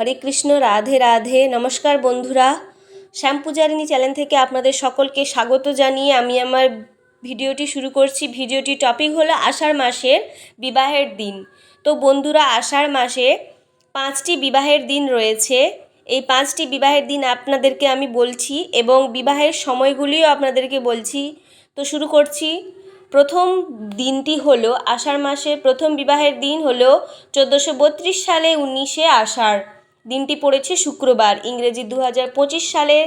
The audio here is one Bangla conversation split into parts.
হরে কৃষ্ণ, রাধে রাধে। নমস্কার বন্ধুরা। শ্যাম পূজারিনী চ্যানেল থেকে আপনাদের সকলকে স্বাগত জানিয়ে আমি আমার ভিডিওটি শুরু করছি। ভিডিওটি টপিক হলো আষাঢ় মাসের বিবাহের দিন। তো বন্ধুরা, আষাঢ় মাসে পাঁচটি বিবাহের দিন রয়েছে। এই পাঁচটি বিবাহের দিন আপনাদেরকে আমি বলছি এবং বিবাহের সময়গুলিও আপনাদেরকে বলছি। তো শুরু করছি। প্রথম দিনটি হলো আষাঢ় মাসের প্রথম বিবাহের দিন হলো চোদ্দোশো সালে উনিশে আষাঢ়। দিনটি পড়েছে শুক্রবার, ইংরেজি দু হাজার পঁচিশ সালে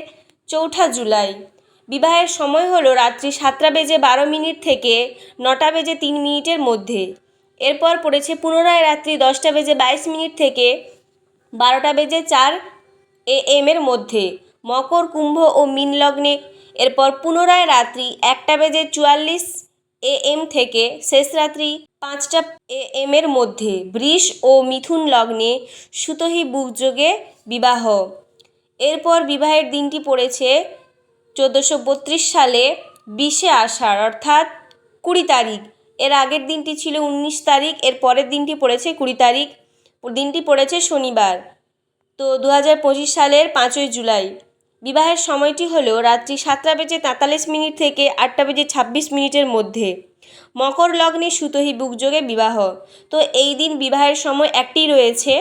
চৌঠা জুলাই। বিবাহের সময় হলো রাত্রি সাতটা বেজে বারো মিনিট থেকে নটা বেজে তিন মিনিটের মধ্যে। এরপর পড়েছে পুনরায় রাত্রি দশটা বেজে বাইশ মিনিট থেকে বারোটা বেজে চার এ এম এর মধ্যে। মকর কুম্ভ ও মীন লগ্নে এরপর পুনরায় রাত্রি একটা বেজে চুয়াল্লিশ এ এম থেকে শেষ রাত্রি পাঁচটা এ এর মধ্যে বৃষ ও মিথুন লগ্নে সুতহি বুকযোগে বিবাহ। এরপর বিবাহের দিনটি পড়েছে চোদ্দোশো বত্রিশ সালে বিশে আষাঢ়, অর্থাৎ কুড়ি তারিখ। এর আগের দিনটি ছিল উনিশ তারিখ, এর পরের দিনটি পড়েছে কুড়ি তারিখ। দিনটি পড়েছে শনিবার। তো দু হাজার পঁচিশ সালের পাঁচই জুলাই। বিবাহের সময়টি হলো রাত্রি সাতটা বেজে তেতাল্লিশ মিনিট থেকে আটটা বেজে ছাব্বিশ মিনিটের মধ্যে। মকর লগ্নে সুতহি বুকযোগে বিবাহ। তো এই দিন বিবাহের সময় একটি রয়েছে।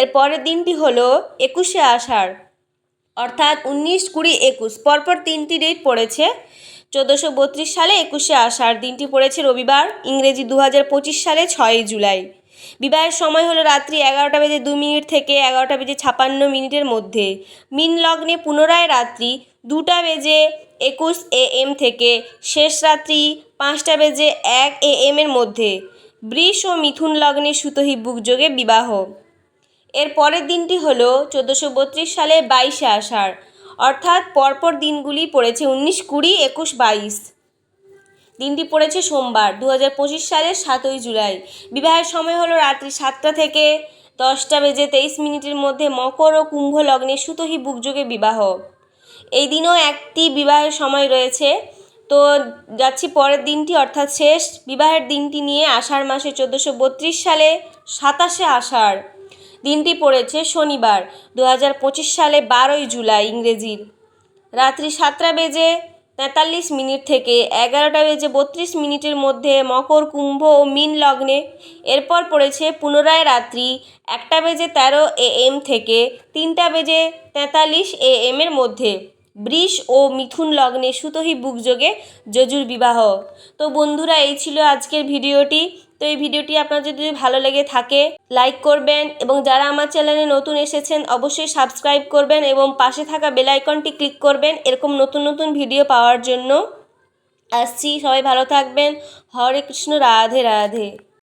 এর পরের দিনটি হলো একুশে আষাঢ়, অর্থাৎ উনিশ কুড়ি একুশ। পরপর তিনটি ডেট পড়েছে। চোদ্দোশো বত্রিশ সালে একুশে আষাঢ়, দিনটি পড়েছে রবিবার, ইংরেজি দু হাজার পঁচিশ সালে ছয়ই জুলাই। বিবাহের সময় হলো রাত্রি এগারোটা বেজে দু মিনিট থেকে এগারোটা বেজে ছাপান্ন মিনিটের মধ্যে। মিন লগ্নে পুনরায় রাত্রি দুটা বেজে একুশ এ এম থেকে, শেষ রাত্রি পাঁচটা বেজে এক এ এম এর মধ্যে। বৃষ ও মিথুন লগ্নে সুতহি বুকযোগে বিবাহ। এর পরের দিনটি হলো চোদ্দোশো বত্রিশ সালে বাইশে আষাঢ়। অর্থাৎ পরপর দিনগুলি পড়েছে উনিশ কুড়ি একুশ বাইশ। দিনটি পড়েছে সোমবার দু হাজার পঁচিশ সালের সাতই জুলাই। বিবাহের সময় হলো রাত্রি সাতটা থেকে দশটা বেজে তেইশ মিনিটের মধ্যে মকর ও কুম্ভ লগ্নে সুতহি বুকযোগে বিবাহ। এই দিনও একটি বিবাহের সময় রয়েছে। তো যাচ্ছি পরের দিনটি, অর্থাৎ শেষ বিবাহের দিনটি নিয়ে আষাঢ় মাসে চোদ্দোশো বত্রিশ সালে সাতাশে আষাঢ়। দিনটি পড়েছে শনিবার দু হাজার পঁচিশ সালে বারোই জুলাই ইংরেজির। রাত্রি সাতটা বেজে তেতাল্লিশ মিনিট থেকে এগারোটা বেজে বত্রিশ মিনিটের মধ্যে মকর কুম্ভ ও মিন লগ্নে এরপর পড়েছে পুনরায় রাত্রি একটা বেজে তেরো এ এম থেকে তিনটা বেজে তেতাল্লিশ এ এমের মধ্যে। বৃষ ও মিথুন লগ্নে সুতহি বুকযোগে যজুর বিবাহ। তো বন্ধুরা, এই ছিল আজকের ভিডিওটি। তো এই ভিডিওটি আপনার যদি ভালো লেগে থাকে, লাইক করবেন এবং যারা আমার চ্যানেলে নতুন এসেছেন, অবশ্যই সাবস্ক্রাইব করবেন এবং পাশে থাকা বেল আইকনটি ক্লিক করবেন এরকম নতুন নতুন ভিডিও পাওয়ার জন্য। আসছি, সবাই ভালো থাকবেন। হরে কৃষ্ণ, রাধে রাধে।